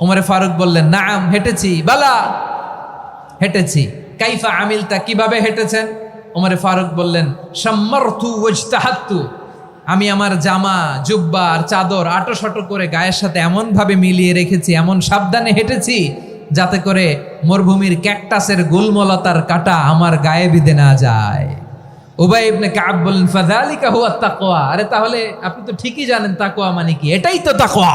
ওমরে ফারুক বললেন, নাম, হেঁটেছি, বালা, হেঁটেছি। কাইফা আমিলতা, কীভাবে হেঁটেছেন? ওমরে ফারুক বললেন সম্মর্থু আমি আমার জামা, জুব্বা আর চাদর আটো শটো করে গায়ের সাথে এমনভাবে মিলিয়ে রেখেছি, এমন সাবধানে হেঁটেছি, যাতে করে মরুভূমির ক্যাকটাসের গুলমলতার কাটা আমার গায়ে বিধে না যায়। উবাই ইবনে কাব বললেন, ফাযালিকা হুয়া তাকওয়া। আরে তাহলে আপনি তো ঠিকই জানেন তাকওয়া মানে কি। এটাই তো তাকওয়া।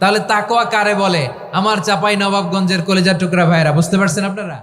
তাহলে তাকোয়া কারে বলে? আমার চাপাই নবাবগঞ্জের কলেজার টুকরা ভাইরা বুঝতে পারছেন আপনারা?